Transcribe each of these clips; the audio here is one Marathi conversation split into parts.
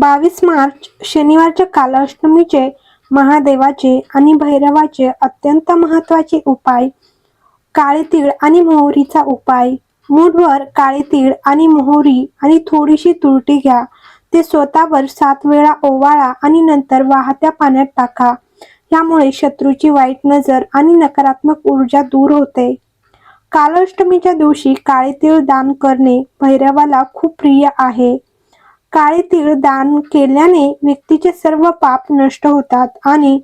बावीस मार्च शनिवारच्या कालाष्टमीचे महादेवाचे आणि भैरवाचे अत्यंत महत्त्वाचे उपाय काळे तीळ आणि मोहरीचा उपाय. मूठभर काळे तीळ आणि मोहरी आणि थोडीशी तुरटी घ्या. ते स्वतःवर सात वेळा ओवाळा आणि नंतर वाहत्या पाण्यात टाका. यामुळे शत्रूची वाईट नजर आणि नकारात्मक ऊर्जा दूर होते. कालाष्टमीच्या दिवशी काळे तीळ दान करणे भैरवाला खूप प्रिय आहे. काळे तीळ दान केल्याने व्यक्तीचे सर्व पाप नष्ट होतात आणि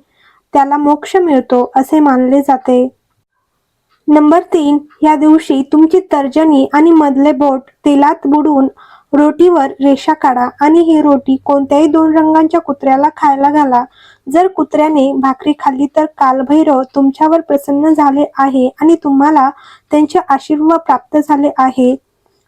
त्याला मोक्ष मिळतो असे मानले जाते. नंबर तीन या दिवशी तुमची तर्जनी आणि मधले बोट तेलात बुडवून रोटीवर रेषा काढा आणि ही रोटी कोणत्याही दोन रंगांच्या कुत्र्याला खायला घाला. जर कुत्र्याने भाकरी खाल्ली तर कालभैरव तुमच्यावर प्रसन्न झाले आहे आणि तुम्हाला त्यांचे आशीर्वाद प्राप्त झाले आहे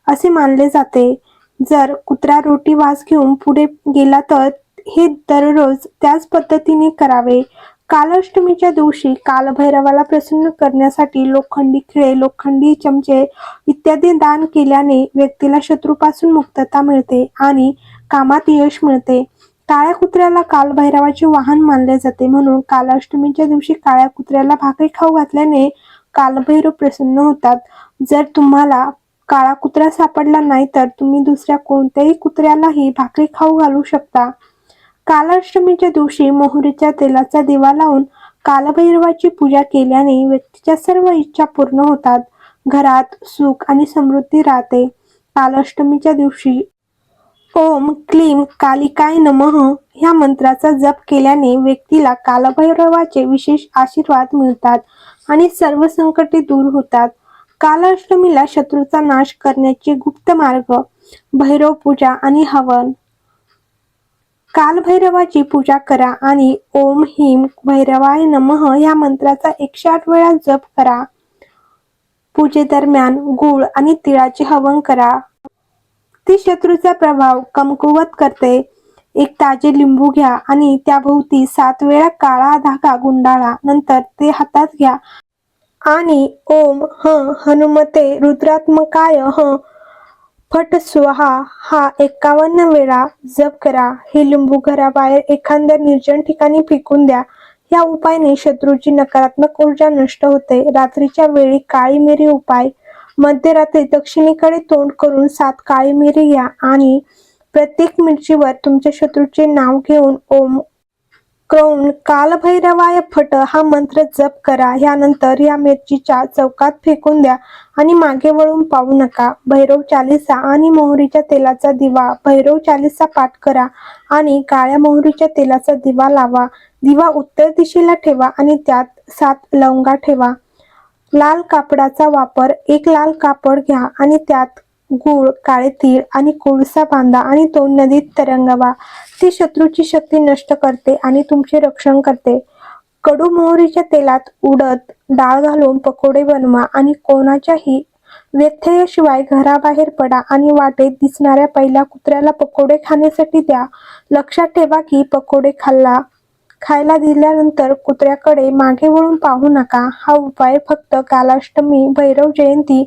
असे मानले जाते. जर कुत्रा रोटी वास घेऊन पुढे गेला तर हे दररोज त्याच पद्धतीने करावे. कालाष्टमीच्या दिवशी कालभैरवाला प्रसन्न करण्यासाठी लोखंडी खिळे लोखंडी चमचे इत्यादी दान केल्याने व्यक्तीला शत्रूपासून मुक्तता मिळते आणि कामात यश मिळते. काळ्या कुत्र्याला कालभैरवाचे वाहन मानले जाते म्हणून कालाष्टमीच्या दिवशी काळ्या कुत्र्याला भाकरी खाऊ घातल्याने कालभैरव प्रसन्न होतात. जर तुम्हाला काळा कुत्रा सापडला नाही तर तुम्ही दुसऱ्या कोणत्याही कुत्र्यालाही भाकरी खाऊ घालू शकता. कालाष्टमीच्या दिवशी मोहरीच्या तेलाचा दिवा लावून कालभैरवाची पूजा केल्याने व्यक्तीच्या सर्व इच्छा पूर्ण होतात. घरात सुख आणि समृद्धी राहते. कालाष्टमीच्या दिवशी ओम क्लीम कालिकाय नमः ह्या मंत्राचा जप केल्याने व्यक्तीला कालभैरवाचे विशेष आशीर्वाद मिळतात आणि सर्व संकटे दूर होतात. कालाष्टमीला शत्रूचा नाश करण्याचे गुप्त मार्ग भैरव पूजा आणि हवन. कालभैरवाची पूजा करा आणि ओम हिम भैरवाय नमः या मंत्राचा एकशे आठ वेळा जप करा. पूजेदरम्यान गुळ आणि तिळाचे हवन करा. ती शत्रूचा प्रभाव कमकुवत करते. एक ताजे लिंबू घ्या आणि त्याभोवती सात वेळा काळा धागा गुंडाळा. नंतर ते हातात घ्या. आणि ओम ह हनुमते रुद्रात्मकाय ह फट स्वाहा हा एकावन्न वेळा जप करा. हे लिंबू घराबाहेर एखाद्या निर्जन ठिकाणी फेकून द्या. या उपायाने शत्रूची नकारात्मक ऊर्जा नष्ट होते. रात्रीच्या वेळी काळी मिरी उपाय. मध्यरात्री दक्षिणेकडे तोंड करून सात काळी मिरी घ्या आणि प्रत्येक मिरचीवर तुमच्या शत्रूचे नाव घेऊन ओम क्रौन कालभैरवाय फट हा मंत्र जप करा. यानंतर या मिरचीच्या चौकात फेकून द्या आणि मागे वळून पाहू नका. भैरव चालिसा आणि मोहरीच्या तेलाचा दिवा. भैरव चालिसा पाठ करा आणि काळ्या मोहरीच्या तेलाचा दिवा लावा. दिवा उत्तर दिशेला ठेवा आणि त्यात सात लवंगा ठेवा. लाल कापडाचा वापर. एक लाल कापड घ्या आणि त्यात गुळ काळे तीळ आणि कोळसा बांधा आणि तो नदीत तरंगवा. ती शत्रूची शक्ती नष्ट करते आणि तुमचे रक्षण करते. कडू मोहरीच्या तेलात उडत डाळ घालून पकोडे बनवा आणि कोणाच्याही व्यत्ययाशिवाय घराबाहेर पडा आणि वाटेत दिसणाऱ्या पहिल्या कुत्र्याला पकोडे खाण्यासाठी द्या. लक्षात ठेवा की पकोडे खाल्ला खायला दिल्यानंतर कुत्र्याकडे मागे वळून पाहू नका. हा उपाय फक्त कालाष्टमी भैरव जयंती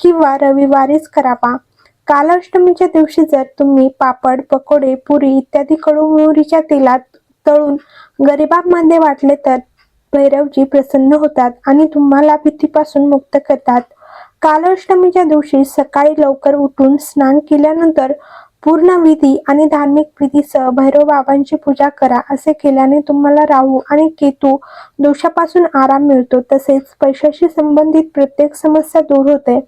किंवा रविवारीच करावा. कालाष्टमीच्या दिवशी जर तुम्ही पापड पकोडे पुरी इत्यादी कडू मोहरीच्या तेलात तळून गरिबांमध्ये वाटले तर भैरवजी प्रसन्न होतात आणि तुम्हाला भीतीपासून मुक्त करतात. कालाष्टमीच्या दिवशी सकाळी लवकर उठून स्नान केल्यानंतर पूर्ण विधी आणि धार्मिक विधीसह भैरव बाबांची पूजा करा असे केल्याने तुम्हाला राहू आणि केतू दोषापासून आराम मिळतो. तसेच पैशाशी संबंधित प्रत्येक समस्या दूर होते.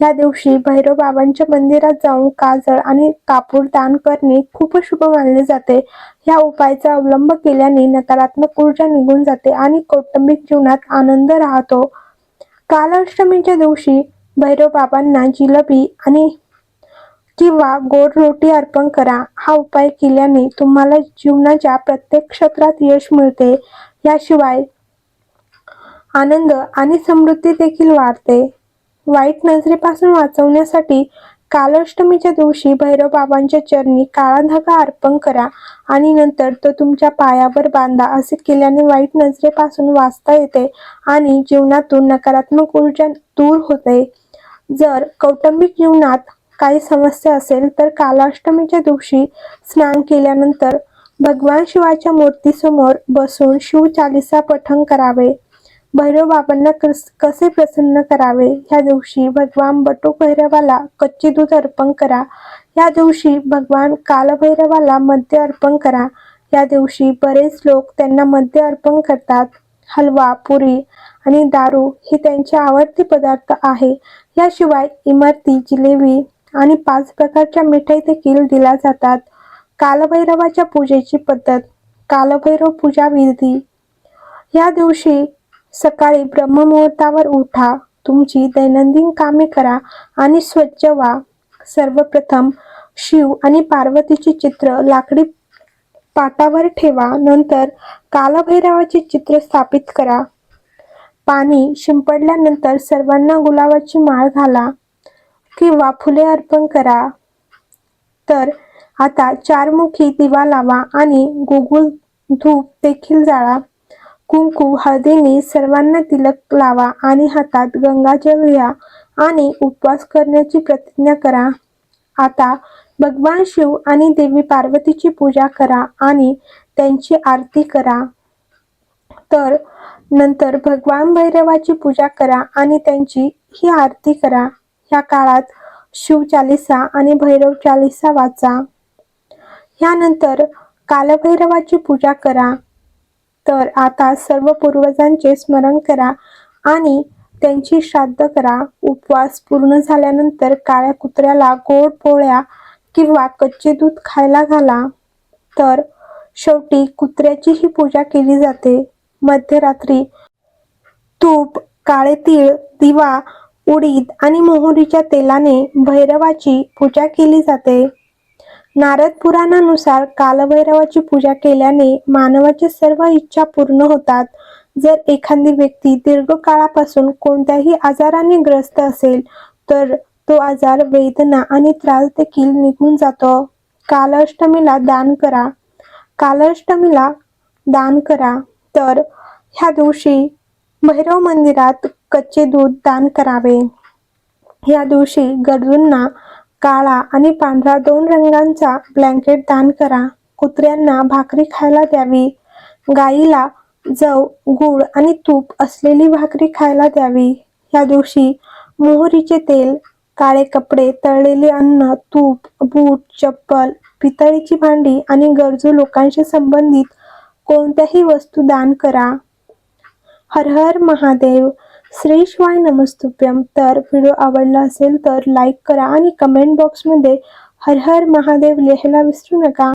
या दिवशी भैरव बाबांच्या मंदिरात जाऊन काजळ आणि कापूर दान करणे खूप शुभ मानले जाते. या उपायाचा अवलंब केल्याने नकारात्मक ऊर्जा निघून जाते आणि कौटुंबिक जीवनात आनंद राहतो. कालाष्टमीच्या दिवशी भैरव बाबांना जिलबी आणि किंवा गोड रोटी अर्पण करा. हा उपाय केल्याने तुम्हाला जीवनाच्या प्रत्येक क्षेत्रात यश मिळते. याशिवाय आनंद आणि समृद्धी देखील वाढते. वाईट नजरेपासून वाचवण्यासाठी कालाष्टमीच्या दिवशी भैरव बाबांच्या चरणी काळा धागा अर्पण करा आणि नंतर तो तुमच्या पायावर बांधा असे केल्याने वाईट नजरेपासून वाचता येते आणि जीवनातून नकारात्मक ऊर्जा दूर होते. जर कौटुंबिक जीवनात काही समस्या असेल तर कालाष्टमीच्या दिवशी स्नान केल्यानंतर भगवान शिवाच्या मूर्तीसमोर बसून शिव चालिसा पठण करावे. भैरव बाबांना कस कसे प्रसन्न करावे? ह्या दिवशी भगवान बटू भैरवाला कच्चे दूध अर्पण करा. या दिवशी भगवान कालभैरवाला मद्य अर्पण करा. या दिवशी बरेच लोक त्यांना मद्य अर्पण करतात. हलवा पुरी आणि दारू हे त्यांचे आवडते पदार्थ आहे. याशिवाय इमरती जिलेबी आणि पाच प्रकारच्या मिठाई देखील दिल्या जातात. कालभैरवाच्या पूजेची पद्धत कालभैरव पूजा विधी. या दिवशी सकाळी ब्रह्ममुहूर्तावर उठा. तुमची दैनंदिन कामे करा आणि स्वच्छ व्हा. सर्वप्रथम शिव आणि पार्वतीचे चित्र लाकडी पाटावर ठेवा. नंतर कालभैरवाचे चित्र स्थापित करा. पाणी शिंपडल्यानंतर सर्वांना गुलाबाची माळ घाला किंवा फुले अर्पण करा. तर आता चारमुखी दिवा लावा आणि गुगुल धूप देखील जाळा. कुंकू हळदीने सर्वांना तिलक लावा आणि हातात गंगाजल घ्या आणि उपवास करण्याची प्रतिज्ञा करा. आता भगवान शिव आणि देवी पार्वतीची पूजा करा आणि त्यांची आरती करा. तर नंतर भगवान भैरवाची पूजा करा आणि त्यांची ही आरती करा. ह्या काळात शिव चालिसा आणि भैरव चालिसा वाचा. ह्यानंतर कालभैरवाची पूजा करा. तर आता सर्व पूर्वजांचे स्मरण करा आणि त्यांची श्राद्ध करा. उपवास पूर्ण झाल्यानंतर काळ्या कुत्र्याला गोड पोळ्या किंवा कच्चे दूध खायला घाला. तर शेवटी कुत्र्याची ही पूजा केली जाते. मध्यरात्री तूप काळे तीळ दिवा उडीद आणि मोहरीच्या तेलाने भैरवाची पूजा केली जाते. नारद पुराणानुसार कालभैरवाची पूजा केल्याने मानवाच्या सर्व इच्छा पूर्ण होतात. जर एखादी व्यक्ती दीर्घकाळापासून कोणत्याही आजाराने ग्रस्त असेल तर तो आजार वेदना आणि त्रास देखील निघून जातो. कालअष्टमीला दान करा. कालअष्टमीला दान करा. तर ह्या दिवशी भैरव मंदिरात कच्चे दूध दान करावे. या दिवशी गरजूंना काळा आणि पांढरा दोन रंगांचा ब्लँकेट दान करा. कुत्र्यांना भाकरी खायला द्यावी. गाईला जव गुळ आणि तूप असलेली भाकरी खायला द्यावी. या दिवशी मोहरीचे तेल काळे कपडे तळलेले अन्न तूप बूट चप्पल पितळीची भांडी आणि गरजू लोकांशी संबंधित कोणत्याही वस्तू दान करा. हर हर महादेव श्री शिवाय नमस्तुभ्यम तर व्हिडिओ आवडला असेल तर लाईक करा आणि कमेंट बॉक्समध्ये हर हर महादेव लिहायला विसरू नका.